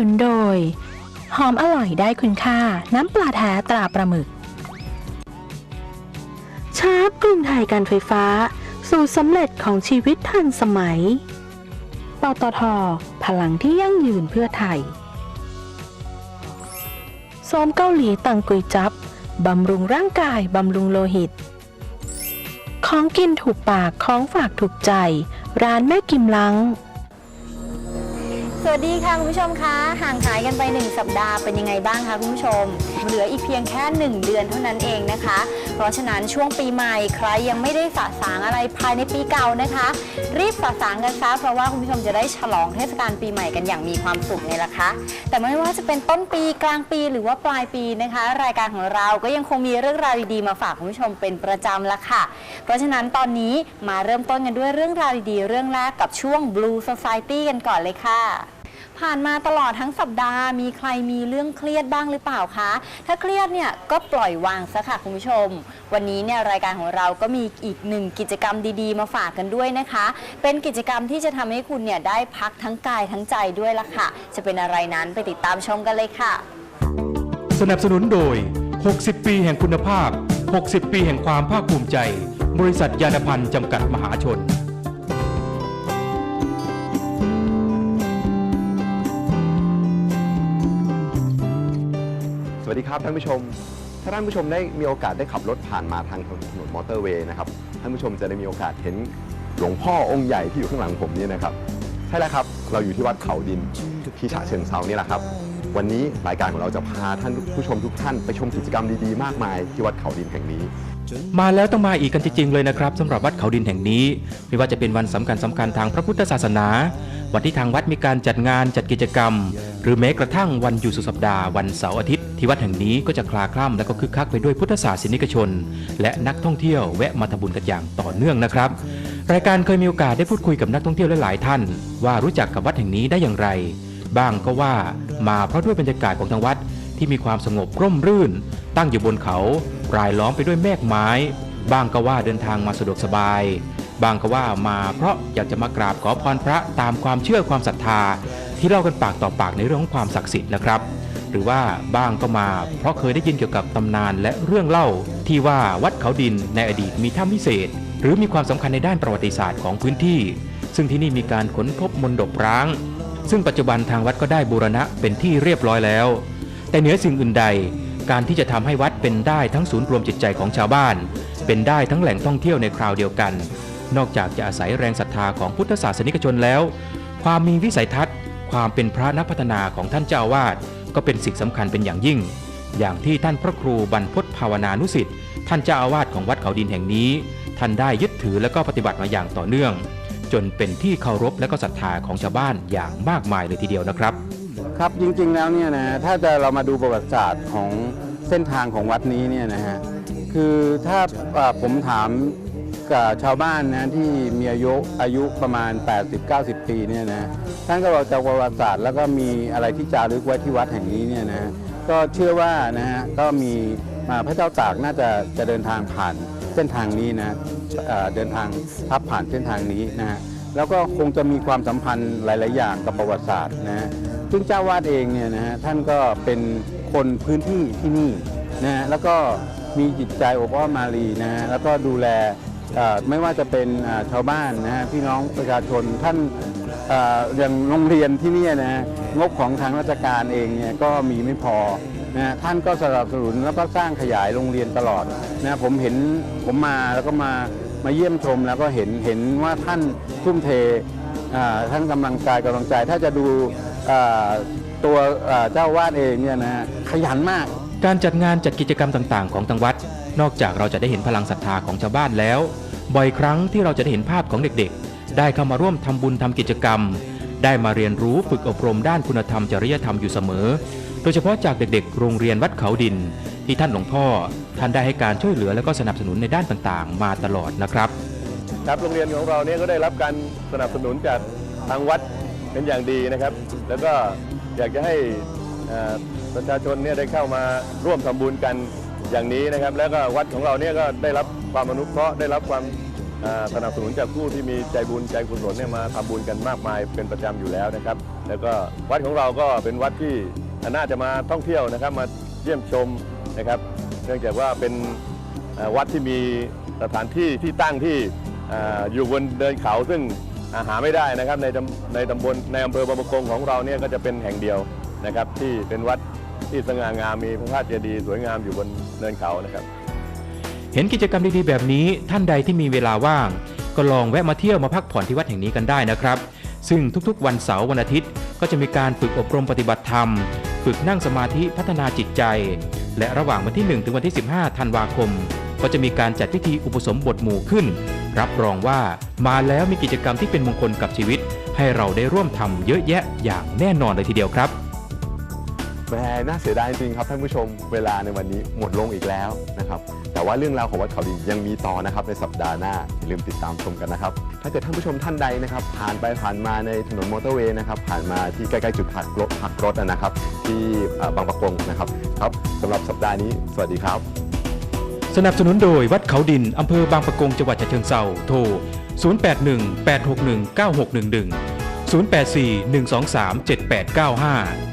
นุนโดย หอมอร่อยได้คุณค่า น้ำปลาแท้ตราปลาหมึก ชาร์ปกรุงไทยการไฟฟ้า สูตรสำเร็จของชีวิตทันสมัย ปตท พลังที่ยั่งยืนเพื่อไทยโซมเกาหลีตังกุยจับบำรุงร่างกาย บำรุงโลหิต ของกินถูกปาก ของฝากถูกใจ ร้านแม่กิมลัง สวัสดีค่ะคุณผู้ชมคะห่างหายกันไป 1 สัปดาห์เป็นยังไงบ้างคะคุณผู้ชม เหลืออีกเพียงแค่ 1 เดือนเท่านั้นเองนะคะ เพราะฉะนั้นช่วงปีใหม่ใครยังไม่ได้สะสางอะไรภายในปีเก่านะคะ รีบสะสางกันซะเพราะว่าคุณผู้ชมจะได้ฉลองเทศกาลปีใหม่กันอย่างมีความสุขไงล่ะคะ แต่ไม่ว่าจะเป็นต้นปีกลางปีหรือว่าปลายปีนะคะ รายการของเราก็ยังคงมีเรื่องราวดีๆมาฝากคุณผู้ชมเป็นประจำละค่ะ เพราะฉะนั้นตอนนี้มาเริ่มต้นกันด้วยเรื่องราวดีๆเรื่องแรกกับช่วง Blue Society กันก่อนเลยค่ะ ผ่านมาตลอดทั้งสัปดาห์มีใครมีเรื่องเครียดบ้างหรือเปล่าคะ ถ้าเครียดเนี่ยก็ปล่อยวางซะค่ะคุณผู้ชม วันนี้เนี่ยรายการของเราก็มีอีกหนึ่งกิจกรรมดีๆ มาฝากกันด้วยนะคะ เป็นกิจกรรมที่จะทำให้คุณเนี่ยได้พักทั้งกายทั้งใจด้วยละค่ะ จะเป็นอะไรนั้นไปติดตามชมกันเลยค่ะ สนับสนุนโดย 60 ปีแห่งคุณภาพ 60 ปีแห่งความภาคภูมิใจ บริษัทยานพันธ์จำกัดมหาชน ดีครับท่านผู้ชม ถ้าท่านผู้ชมได้มีโอกาสได้ขับรถผ่านมาทางถนนมอเตอร์เวย์นะครับท่านผู้ชมจะได้มีโอกาสเห็นหลวงพ่อองค์ใหญ่ที่อยู่ข้างหลังผมนี่นะครับใช่แล้วครับ เราอยู่ที่วัดเขาดินที่ฉะเชิงเซานี่แหละครับ วันนี้รายการของเราจะพาท่านผู้ชมทุกท่านไปชมกิจกรรมดีๆ มากมายที่วัดเขาดินแห่งนี้ มาแล้วต้องมาอีกกันจริงๆเลยนะครับสำหรับวัดเขาดินแห่งนี้ ไม่ว่าจะเป็นวันสำคัญสำคัญทางพระพุทธศาสนา วันที่ทางวัดมีการจัดงานจัดกิจกรรม หรือแม้กระทั่งวันหยุดสุดสัปดาห์วันเสาร์อาทิตย์ ที่วัดแห่งนี้ก็จะคลาคล่ำและก็คึกคักไปด้วยพุทธศาสนิกชน และนักท่องเที่ยวแวะมาทำบุญกันอย่างต่อเนื่องนะครับรายการเคยมีโอกาสได้พูดคุยกับนักท่องเที่ยวหลายๆท่าน ว่ารู้จักกับวัดแห่งนี้ได้อย่างไร บ้างก็ว่ามาเพราะด้วยบรรยากาศของทางวัดที่มีความสงบร่มรื่น ตั้งอยู่บนเขา รายล้อมไปด้วยแมกไม้ บ้างก็ว่าเดินทางมาสะดวกสบาย บางก็ว่ามาเพราะอยากจะมากราบขอพรพระตามความเชื่อความศรัทธา ที่เล่ากันปากต่อปากในเรื่องของความศักดิ์สิทธิ์นะครับ หรือว่าบ้างก็มา เพราะเคยได้ยินเกี่ยวกับตำนานและเรื่องเล่า ที่ว่าวัดเขาดินในอดีตมีถ้ำพิเศษ หรือมีความสำคัญในด้านประวัติศาสตร์ของพื้นที่ ซึ่งที่นี่มีการค้นพบมนดบร้าง ซึ่งปัจจุบันทางวัดก็ได้บูรณะเป็นที่เรียบร้อยแล้ว แต่เหนือสิ่งอื่นใดการที่จะทำให้วัดเป็นได้ทั้งศูนย์รวมจิตใจของชาวบ้าน เป็นได้ทั้งแหล่งท่องเที่ยวในคราวเดียวกัน นอกจากจะอาศัยแรงศรัทธาของพุทธศาสนิกชนแล้ว ความมีวิสัยทัศน์ ความเป็นพระนักพัฒนาของท่านเจ้าอาวาสก็เป็นสิ่งสำคัญเป็นอย่างยิ่ง อย่างที่ท่านพระครูบรรพตภาวนานุสิทธิ์ท่านเจ้าอาวาสของวัดเขาดินแห่งนี้ ท่านได้ยึดถือและก็ปฏิบัติมาอย่างต่อเนื่อง จนเป็นที่เคารพและก็ศรัทธาของชาวบ้านอย่างมากมายเลยทีเดียวนะครับ ครับจริงๆแล้วเนี่ยนะถ้าจะเรามาดูประวัติศาสตร์ของเส้นทางของวัดนี้เนี่ยนะฮะคือถ้าผมถาม ชาวบ้านนะที่มีอายุอายุประมาณ 80-90 ปีเนี่ยนะท่านก็บอกจากประวัติศาสตร์แล้วก็มีอะไรที่จารึกไว้ที่วัดแห่งนี้เนี่ยนะก็เชื่อว่านะฮะก็มีมาพระเจ้าตากน่าจะจะเดินทางผ่านเส้นทางนี้นะเอ่อเดินทางทับผ่านเส้นทางนี้นะฮะแล้วก็คงจะมีความสัมพันธ์หลาย ๆ อย่างกับประวัติศาสตร์นะฮะซึ่งเจ้าวาดเองเนี่ยนะฮะท่านก็เป็นคนพื้นที่ที่นี่นะแล้วก็มีจิตใจอบอ้อมมารีนะแล้วก็ดูแล ไม่ว่าจะเป็นชาวบ้านนะฮะพี่น้องประชาชนท่านอย่างโรงเรียนที่นี่นะฮะงบของทางราชการเองเนี่ยก็มีไม่พอนะฮะท่านก็สนับสนุนแล้วก็สร้างขยายโรงเรียนตลอดนะผมเห็นผมมาแล้วก็มามาเยี่ยมชมแล้วก็เห็นเห็นว่าท่านทุ่มเทอ่าทั้งกำลังกายกำลังใจ ถ้าจะดูตัวเจ้าวาดเองเนี่ยนะฮะขยันมาก การจัดงานจัดกิจกรรมต่างๆ ของทางวัด นอกจากเราจะได้เห็นพลังศรัทธาของชาวบ้านแล้ว บ่อยครั้งที่เราจะได้เห็นภาพของเด็กๆ ได้เข้ามาร่วมทำบุญทำกิจกรรม ได้มาเรียนรู้ฝึกอบรมด้านคุณธรรมจริยธรรมอยู่เสมอ โดยเฉพาะจากเด็กๆ โรงเรียนวัดเขาดิน ที่ท่านหลวงพ่อ ท่านได้ให้การช่วยเหลือและก็สนับสนุนในด้านต่างๆ มาตลอดนะครับ ครับโรงเรียนของเราเนี่ยก็ได้รับการสนับสนุนจากทางวัดเป็นอย่างดีนะครับ แล้วก็อยากจะให้ประชาชนเนี่ยได้เข้ามาร่วมทำบุญกัน อย่างนี้นะครับ แล้วก็วัดของเราเนี่ยก็ได้รับความอนุเคราะห์ได้รับความสนับสนุนจากผู้ที่มีใจบุญใจกุศลเนี่ยมาทำบุญกันมากมายเป็นประจำอยู่แล้วนะครับ แล้วก็วัดของเราก็เป็นวัดที่น่าจะมาท่องเที่ยวนะครับมาเยี่ยมชมนะครับ เนื่องจากว่าเป็นวัดที่มีสถานที่ที่ตั้งที่ออยู่บนเดินเขาซึ่งาหาไม่ได้นะครับในในตำบลในอำเภอบางปะกงของเราเนี่ยก็จะเป็นแห่งเดียวนะครับ ที่เป็นวัด ที่สง่างามมีพระธาตุเจดีย์สวยงามอยู่บนเนินเขานะครับ เห็นกิจกรรมดีๆแบบนี้ท่านใดที่มีเวลาว่าง ก็ลองแวะมาเที่ยวมาพักผ่อนที่วัดแห่งนี้กันได้นะครับ ซึ่งทุกๆ วันเสาร์วันอาทิตย์ ก็จะมีการฝึกอบรมปฏิบัติธรรม ฝึกนั่งสมาธิพัฒนาจิตใจ และระหว่างวันที่ 1 ถึงวันที่ 15 ธันวาคม ก็จะมีการจัดพิธีอุปสมบทหมู่ขึ้น รับรองว่ามาแล้วมีกิจกรรมที่เป็นมงคลกับชีวิต ให้เราได้ร่วมทำเยอะแยะอย่างแน่นอนเลยทีเดียวครับ แหมน่าเสียดายจริงครับท่านผู้ชมเวลาในวันนี้หมดลงอีกแล้วนะครับแต่ว่าเรื่องราวของวัดเขาดินยังมีต่อนะครับในสัปดาห์หน้าอย่าลืมติดตามชมกันนะครับถ้าเกิดท่านผู้ชมท่านใดนะครับผ่านไปผ่านมาในถนนมอเตอร์เวย์นะครับผ่านมาที่ใกล้ๆจุดพักรถพักรถนะครับ ที่บางประกงนะครับครับสำหรับสัปดาห์นี้สวัสดีครับ สนับสนุนโดยวัดเขาดินอำเภอบางปะกงจังหวัดฉะเชิงเทราโทร 081 861 9611 084 123 7895